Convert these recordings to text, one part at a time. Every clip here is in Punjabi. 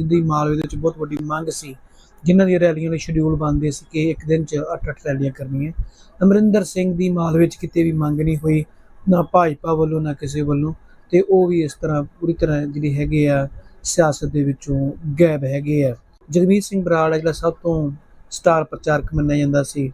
ਜਿੱਦੀ ਮਾਲਵੇ ਦੇ ਵਿੱਚ ਬਹੁਤ ਵੱਡੀ ਮੰਗ ਸੀ, ਜਿਨ੍ਹਾਂ ਦੀਆਂ ਰੈਲੀਆਂ ਦੇ ਸ਼ਡਿਊਲ ਬਣਦੇ ਸੀ ਕਿ ਇੱਕ ਦਿਨ 'ਚ 8-8 ਰੈਲੀਆਂ ਕਰਨੀਆਂ। ਅਮਰਿੰਦਰ ਸਿੰਘ ਦੀ ਮਾਲਵੇ 'ਚ ਕਿਤੇ ਵੀ ਮੰਗ ਨਹੀਂ ਹੋਈ, ਨਾ ਭਾਜਪਾ ਵੱਲੋਂ, ਨਾ ਕਿਸੇ ਵੱਲੋਂ। ਤੇ ਉਹ ਵੀ ਇਸ ਤਰ੍ਹਾਂ ਪੂਰੀ ਤਰ੍ਹਾਂ ਜਿਹੜੀ ਹੈਗੇ ਆ, ਸਿਆਸਤ ਦੇ ਵਿੱਚੋਂ ਗਾਇਬ ਹੈਗੇ ਆ। ਜਗਮੀਤ ਸਿੰਘ ਬਰਾੜ ਜਿਹੜਾ ਸਭ ਤੋਂ ਸਟਾਰ ਪ੍ਰਚਾਰਕ ਮੰਨਿਆ ਜਾਂਦਾ ਸੀ।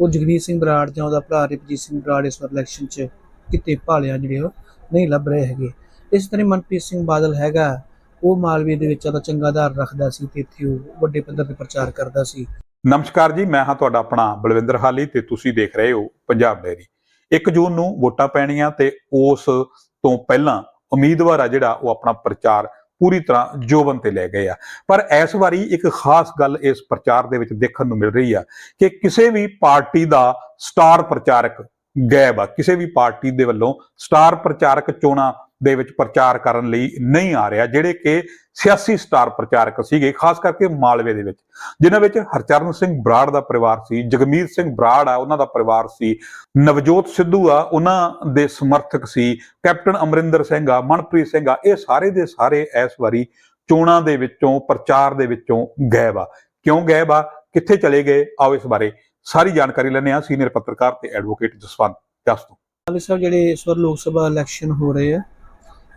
ਉਹ ਜਗਮੀਤ ਸਿੰਘ ਬਰਾੜ ਜਾਂ ਉਹਦਾ ਭਰਾ ਰਪਜੀਤ ਸਿੰਘ ਬਰਾੜ ਇਸ ਵਾਰ ਇਲੈਕਸ਼ਨ 'ਚ ਕਿਤੇ ਭਾਲਿਆਂ ਜਿਹੜੇ ਉਹ ਨਹੀਂ ਲੱਭ ਰਹੇ ਹੈਗੇ। ਇਸ ਤਰ੍ਹਾਂ ਮਨਪ੍ਰੀਤ ਸਿੰਘ ਬਾਦਲ ਹੈਗਾ ਉਹ ਮਾਲਵੇ ਦੇ ਵਿੱਚ ਉਹਦਾ ਚੰਗਾ ਆਧਾਰ ਰੱਖਦਾ ਸੀ ਤੇ ਇੱਥੇ ਉਹ ਵੱਡੇ ਪੱਧਰ ਤੇ ਪ੍ਰਚਾਰ ਕਰਦਾ ਸੀ। ਨਮਸਕਾਰ ਜੀ, ਮੈਂ ਹਾਂ ਤੁਹਾਡਾ ਆਪਣਾ ਬਲਵਿੰਦਰ ਹਾਲੀ ਤੇ ਤੁਸੀਂ ਦੇਖ ਰਹੇ ਹੋ ਪੰਜਾਬ ਡੈਰੀ 1 ਜੂਨ ਨੂੰ ਵੋਟਾਂ ਪੈਣੀਆਂ ਤੇ ਉਸ ਤੋਂ ਪਹਿਲਾਂ ਉਮੀਦਵਾਰ ਆ ਜਿਹੜਾ ਉਹ ਆਪਣਾ ਪ੍ਰਚਾਰ ਪੂਰੀ ਤਰ੍ਹਾਂ ਜੋਬਨ ਤੇ ਲੈ ਗਏ ਆ। ਪਰ ਇਸ ਵਾਰੀ ਇੱਕ ਖਾਸ ਗੱਲ ਇਸ ਪ੍ਰਚਾਰ ਦੇ ਵਿੱਚ ਦੇਖਣ ਨੂੰ ਮਿਲ ਰਹੀ ਆ ਕਿ ਕਿਸੇ ਵੀ ਪਾਰਟੀ ਦਾ ਸਟਾਰ ਪ੍ਰਚਾਰਕ ਗਾਇਬ ਆ। ਕਿਸੇ ਵੀ ਪਾਰਟੀ ਦੇ ਵੱਲੋਂ ਸਟਾਰ ਪ੍ਰਚਾਰਕ ਚੋਣਾਂ ਦੇ ਵਿੱਚ ਪ੍ਰਚਾਰ ਕਰਨ ਲਈ ਨਹੀਂ ਆ ਰਿਹਾ, ਜਿਹੜੇ ਕਿ ਸਿਆਸੀ ਸਟਾਰ ਪ੍ਰਚਾਰਕ ਸੀਗੇ, ਖਾਸ ਕਰਕੇ ਮਾਲਵੇ ਦੇ ਵਿੱਚ, ਜਿਨ੍ਹਾਂ ਵਿੱਚ ਹਰਚਰਨ ਸਿੰਘ ਬਰਾੜ ਦਾ ਪਰਿਵਾਰ ਸੀ, ਜਗਮੀਤ ਸਿੰਘ ਬਰਾੜ ਆ, ਉਹਨਾਂ ਦਾ ਪਰਿਵਾਰ ਸੀ, ਨਵਜੋਤ ਸਿੱਧੂ ਆ, ਉਹਨਾਂ ਦੇ ਸਮਰਥਕ ਸੀ, ਕੈਪਟਨ ਅਮਰਿੰਦਰ ਸਿੰਘ ਆ, ਮਨਪ੍ਰੀਤ ਸਿੰਘ ਆ, ਇਹ ਸਾਰੇ ਦੇ ਸਾਰੇ ਇਸ ਵਾਰੀ ਚੋਣਾਂ ਦੇ ਵਿੱਚੋਂ, ਪ੍ਰਚਾਰ ਦੇ ਵਿੱਚੋਂ ਗਾਇਬ ਆ। ਕਿਉਂ ਗਾਇਬ ਆ? ਕਿੱਥੇ ਚਲੇ ਗਏ? ਆਓ ਇਸ ਬਾਰੇ ਸਾਰੀ ਜਾਣਕਾਰੀ ਲੈਣੇ ਆ ਸੀਨੀਅਰ ਪੱਤਰਕਾਰ ਤੇ ਐਡਵੋਕੇਟ ਜਸਵੰਤ ਜਸ ਤੋਂ ਸਾਹਿਬ, ਜਿਹੜੇ ਇਸ ਵਾਰ ਲੋਕ ਸਭਾ ਇਲੈਕਸ਼ਨ ਹੋ ਰਹੇ ਆ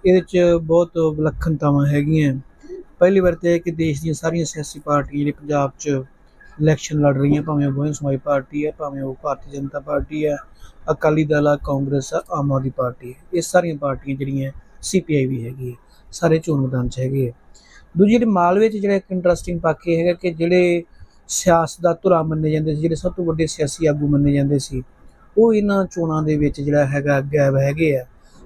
ਇਹਦੇ 'ਚ ਬਹੁਤ ਵਿਲੱਖਣਤਾਵਾਂ ਹੈਗੀਆਂ। ਪਹਿਲੀ ਵਾਰ ਤੇ ਇਹ ਕਿ ਦੇਸ਼ ਦੀਆਂ ਸਾਰੀਆਂ ਸਿਆਸੀ ਪਾਰਟੀਆਂ ਜਿਹੜੇ ਪੰਜਾਬ 'ਚ ਇਲੈਕਸ਼ਨ ਲੜ ਰਹੀਆਂ, ਭਾਵੇਂ ਉਹ ਬਹੁਜਨ ਸਮਾਜ ਪਾਰਟੀ ਹੈ, ਭਾਵੇਂ ਉਹ ਭਾਰਤੀ ਜਨਤਾ ਪਾਰਟੀ ਹੈ, ਅਕਾਲੀ ਦਲ ਆ, ਕਾਂਗਰਸ ਆ, ਆਮ ਆਦਮੀ ਪਾਰਟੀ ਹੈ। ਇਹ ਸਾਰੀਆਂ ਪਾਰਟੀਆਂ ਜਿਹੜੀਆਂ ਸੀਪੀਆਈ ਵੀ ਹੈਗੀ ਹੈ, ਸਾਰੇ ਚੋਣ ਮੈਦਾਨ 'ਚ ਹੈਗੇ ਆ ਦੂਜੀ ਜਿਹੜੀ ਮਾਲਵੇ 'ਚ ਜਿਹੜਾ ਇੱਕ ਇੰਟਰਸਟਿੰਗ ਪੱਖ ਇਹ ਹੈਗਾ ਕਿ ਜਿਹੜੇ ਸਿਆਸਤ ਦਾ ਧੁਰਾ ਮੰਨੇ ਜਾਂਦੇ ਸੀ, ਜਿਹੜੇ ਸਭ ਤੋਂ ਵੱਡੇ ਸਿਆਸੀ ਆਗੂ ਮੰਨੇ ਜਾਂਦੇ ਸੀ, ਉਹ ਇਹਨਾਂ ਚੋਣਾਂ ਦੇ ਵਿੱਚ ਜਿਹੜਾ ਹੈਗਾ ਗਾਇਬ ਹੈਗੇ ਆ।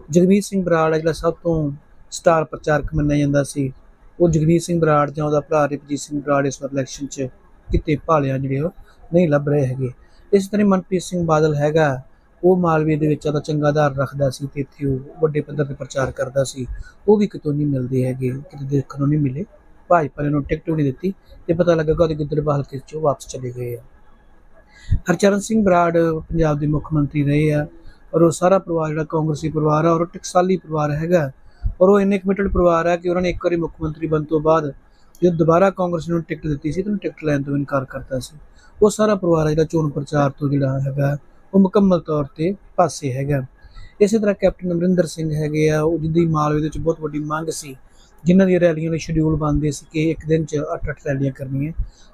ਜਗਮੀਤ ਸਿੰਘ ਬਰਾੜ ਆ ਜਿਹੜਾ ਸਭ ਤੋਂ ਸਟਾਰ ਪ੍ਰਚਾਰਕ ਮੰਨਿਆ ਜਾਂਦਾ ਸੀ, ਉਹ ਜਗਮੀਤ ਸਿੰਘ ਬਰਾੜ ਜਾਂ ਉਹਦਾ ਭਰਾ ਰਪਜੀਤ ਸਿੰਘ ਬਰਾੜ ਇਸ ਵਾਰ ਇਲੈਕਸ਼ਨ 'ਚ ਕਿਤੇ ਭਾਲਿਆਂ ਜਿਹੜੇ ਉਹ ਨਹੀਂ ਲੱਭ ਰਹੇ ਹੈਗੇ। ਇਸ ਤਰ੍ਹਾਂ ਮਨਪ੍ਰੀਤ ਸਿੰਘ ਬਾਦਲ ਹੈਗਾ, ਉਹ ਮਾਲਵੇ ਦੇ ਵਿੱਚ ਉਹਦਾ ਚੰਗਾ ਆਧਾਰ ਰੱਖਦਾ ਸੀ ਤੇ ਇੱਥੇ ਉਹ ਵੱਡੇ ਪੱਧਰ ਤੇ ਪ੍ਰਚਾਰ ਕਰਦਾ ਸੀ। ਉਹ ਵੀ ਕਿਤੋਂ ਨਹੀਂ ਮਿਲਦੇ ਹੈਗੇ, ਕਿਤੇ ਦੇਖਣ ਨੂੰ ਨਹੀਂ ਮਿਲੇ। ਭਾਜਪਾ ਨੇ ਉਹਨੂੰ ਟਿਕਟ ਵੀ ਨਹੀਂ ਦਿੱਤੀ ਤੇ ਪਤਾ ਲੱਗਾ ਕਿ ਉਹਦੇ ਗਿੱਦੜਬਾਹ ਹਲਕੇ 'ਚੋਂ ਵਾਪਸ ਚਲੇ ਗਏ ਆ। ਹਰਚਰਨ ਸਿੰਘ ਬਰਾੜ ਪੰਜਾਬ ਦੇ ਮੁੱਖ ਮੰਤਰੀ ਰਹੇ ਆ। ਔਰ ਉਹ ਸਾਰਾ ਪਰਿਵਾਰ ਜਿਹੜਾ ਕਾਂਗਰਸੀ ਪਰਿਵਾਰ ਆ ਔਰ ਉਹ ਟਕਸਾਲੀ ਪਰਿਵਾਰ ਹੈਗਾ। ਔਰ ਉਹ ਇੰਨੇ ਕਮਿਟਡ ਪਰਿਵਾਰ ਹੈ ਕਿ ਉਹਨਾਂ ਨੇ ਇੱਕ ਵਾਰੀ ਮੁੱਖ ਮੰਤਰੀ ਬਣਨ ਤੋਂ ਬਾਅਦ ਜਦੋਂ ਦੁਬਾਰਾ ਕਾਂਗਰਸ ਨੂੰ ਟਿਕਟ ਦਿੱਤੀ ਸੀ ਤਾਂ ਉਹਨੂੰ ਟਿਕਟ ਲੈਣ ਤੋਂ ਇਨਕਾਰ ਕਰਤਾ ਸੀ। ਉਹ ਸਾਰਾ ਪਰਿਵਾਰ ਆ ਜਿਹੜਾ ਚੋਣ ਪ੍ਰਚਾਰ ਤੋਂ ਜਿਹੜਾ ਹੈਗਾ, ਉਹ ਮੁਕੰਮਲ ਤੌਰ ਤੇ ਪਾਸੇ ਹੈਗਾ। ਇਸੇ ਤਰ੍ਹਾਂ ਕੈਪਟਨ ਅਮਰਿੰਦਰ ਸਿੰਘ ਹੈਗੇ ਆ, ਉਹ ਜਿੱਦੀ ਮਾਲਵੇ ਦੇ ਵਿੱਚ ਬਹੁਤ ਵੱਡੀ ਮੰਗ ਸੀ। ਜਿਨ੍ਹਾਂ ਦੀਆਂ ਰੈਲੀਆਂ ਦੇ ਸ਼ਡਿਊਲ ਬਣਦੇ ਸੀ ਕਿ ਇੱਕ ਦਿਨ 'ਚ 8-8 ਰੈਲੀਆਂ ਕਰਨੀਆਂ।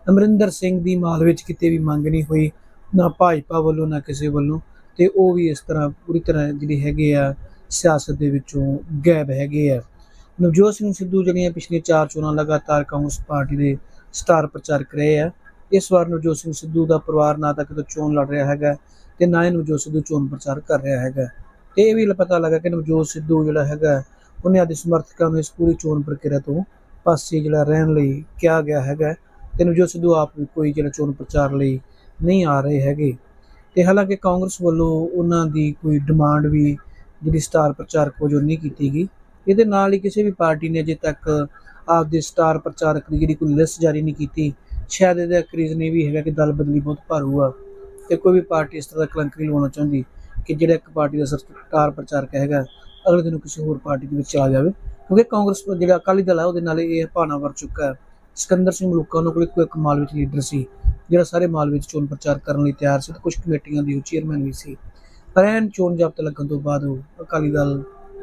ਅਮਰਿੰਦਰ ਸਿੰਘ ਦੀ ਮਾਲਵੇ 'ਚ ਕਿਤੇ ਵੀ ਮੰਗ ਨਹੀਂ ਹੋਈ, ਨਾ ਭਾਜਪਾ ਵੱਲੋਂ, ਨਾ ਕਿਸੇ ਵੱਲੋਂ। ਤੇ ਉਹ ਵੀ ਇਸ ਤਰ੍ਹਾਂ ਪੂਰੀ ਤਰ੍ਹਾਂ ਜਿਹੜੇ ਹੈਗੇ ਆ, ਸਿਆਸਤ ਦੇ ਵਿੱਚੋਂ ਗਾਇਬ ਹੈਗੇ ਆ। ਨਵਜੋਤ ਸਿੰਘ ਸਿੱਧੂ ਜਿਹੜੀਆਂ ਪਿਛਲੇ ਚਾਰ ਚੋਣਾਂ ਲਗਾਤਾਰ ਕਾਂਗਰਸ ਪਾਰਟੀ ਦੇ ਸਟਾਰ ਪ੍ਰਚਾਰਕ ਰਹੇ ਆ, ਇਸ ਵਾਰ ਨਵਜੋਤ ਸਿੰਘ ਸਿੱਧੂ ਦਾ ਪਰਿਵਾਰ ਨਾ ਤਾਂ ਕਿਤੇ ਚੋਣ ਲੜ ਰਿਹਾ ਹੈਗਾ ਤੇ ਨਾ ਹੀ ਨਵਜੋਤ ਸਿੱਧੂ ਚੋਣ ਪ੍ਰਚਾਰ ਕਰ ਰਿਹਾ ਹੈਗਾ। ਤੇ ਇਹ ਵੀ ਪਤਾ ਲੱਗਾ ਕਿ ਨਵਜੋਤ ਸਿੱਧੂ ਜਿਹੜਾ ਹੈਗਾ, ਉਹਨੇ ਆਦੇ ਸਮਰਥਕਾਂ ਨੂੰ ਇਸ ਪੂਰੀ ਚੋਣ ਪ੍ਰਕਿਰਿਆ ਤੋਂ ਪਾਸੇ ਜਿਹੜਾ ਰਹਿਣ ਲਈ ਕਿਹਾ ਗਿਆ ਹੈਗਾ। ਤੇ ਨਵਜੋਤ ਸਿੱਧੂ ਆਪ ਵੀ ਕੋਈ ਜਿਹੜਾ ਚੋਣ ਪ੍ਰਚਾਰ ਲਈ ਨਹੀਂ ਆ ਰਹੇ ਹੈਗੇ। ਤੇ ਹਾਲਾਂਕਿ ਕਾਂਗਰਸ ਵੱਲੋਂ ਉਹਨਾਂ ਦੀ ਕੋਈ ਡਿਮਾਂਡ ਵੀ ਜਿਹੜੀ ਸਟਾਰ ਪ੍ਰਚਾਰਕ ਵਜੋਂ ਨਹੀਂ ਕੀਤੀ ਗਈ। ਇਹਦੇ ਨਾਲ ਹੀ ਕਿਸੇ ਵੀ ਪਾਰਟੀ ਨੇ ਅਜੇ ਤੱਕ ਆਪਦੇ ਸਟਾਰ ਪ੍ਰਚਾਰਕ ਦੀ ਜਿਹੜੀ ਕੋਈ ਲਿਸਟ ਜਾਰੀ ਨਹੀਂ ਕੀਤੀ, ਸ਼ਾਇਦ ਇਹਦਾ ਇੱਕ ਰੀਜ਼ਨ ਇਹ ਵੀ ਹੈਗਾ ਕਿ ਦਲ ਬਦਲੀ ਬਹੁਤ ਭਾਰੂ ਆ ਤੇ ਕੋਈ ਵੀ ਪਾਰਟੀ ਇਸ ਤਰ੍ਹਾਂ ਦਾ ਕਲੰਕ ਨਹੀਂ ਲਵਾਉਣਾ ਚਾਹੁੰਦੀ ਕਿ ਜਿਹੜਾ ਇੱਕ ਪਾਰਟੀ ਦਾ ਸਟਾਰ ਪ੍ਰਚਾਰਕ ਹੈਗਾ, ਅਗਲੇ ਦਿਨ ਕਿਸੇ ਹੋਰ ਪਾਰਟੀ ਦੇ ਵਿੱਚ ਚਲਾ ਜਾਵੇ। ਕਿਉਂਕਿ ਕਾਂਗਰਸ ਜਿਹੜਾ ਅਕਾਲੀ ਦਲ ਹੈ ਉਹਦੇ ਨਾਲ ਇਹ ਭਾਣਾ ਵਰ ਚੁੱਕਾ ਹੈ। ਸਿਕੰਦਰ ਸਿੰਘ ਮਲੂਕਾ ਉਹਨਾਂ ਕੋਲ ਇੱਕੋ ਇੱਕ ਮਾਲ ਵਿੱਚ ਲੀਡਰ ਸੀ, ਜਿਹੜਾ ਸਾਰੇ ਮਾਲ ਵਿੱਚ ਚੋਣ ਪ੍ਰਚਾਰ ਕਰਨ ਲਈ ਤਿਆਰ ਸੀ ਤੇ ਕੁਝ ਕਮੇਟੀਆਂ ਦੀ ਉਹ ਚੇਅਰਮੈਨ ਵੀ ਸੀ। ਪਰ ਐਨ ਚੋਣ ਜ਼ਾਬਤਾ ਲੱਗਣ ਤੋਂ ਬਾਅਦ ਉਹ ਅਕਾਲੀ ਦਲ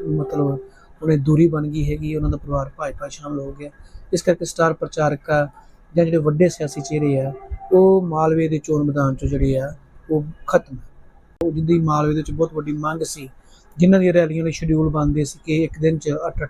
ਮਤਲਬ ਉਹਨੇ ਦੂਰੀ ਬਣ ਗਈ ਹੈਗੀ, ਉਹਨਾਂ ਦਾ ਪਰਿਵਾਰ ਭਾਜਪਾ ਸ਼ਾਮਲ ਹੋ ਗਿਆ। ਇਸ ਕਰਕੇ ਸਟਾਰ ਪ੍ਰਚਾਰਕ ਆ ਜਾਂ ਜਿਹੜੇ ਵੱਡੇ ਸਿਆਸੀ ਚਿਹਰੇ ਆ, ਉਹ ਮਾਲਵੇ ਦੇ ਚੋਣ ਮੈਦਾਨ ਚੋਂ ਜਿਹੜੇ ਆ, ਉਹ ਖਤਮ ਉਹ ਜਿੱਦੀ ਮਾਲਵੇ ਦੇ ਵਿੱਚ ਬਹੁਤ ਵੱਡੀ ਮੰਗ ਸੀ, ਜਿਨ੍ਹਾਂ ਦੀਆਂ ਰੈਲੀਆਂ ਦੇ ਸ਼ਡਿਊਲ ਬਣਦੇ ਸੀ ਕਿ ਇੱਕ ਦਿਨ 'ਚ 8-8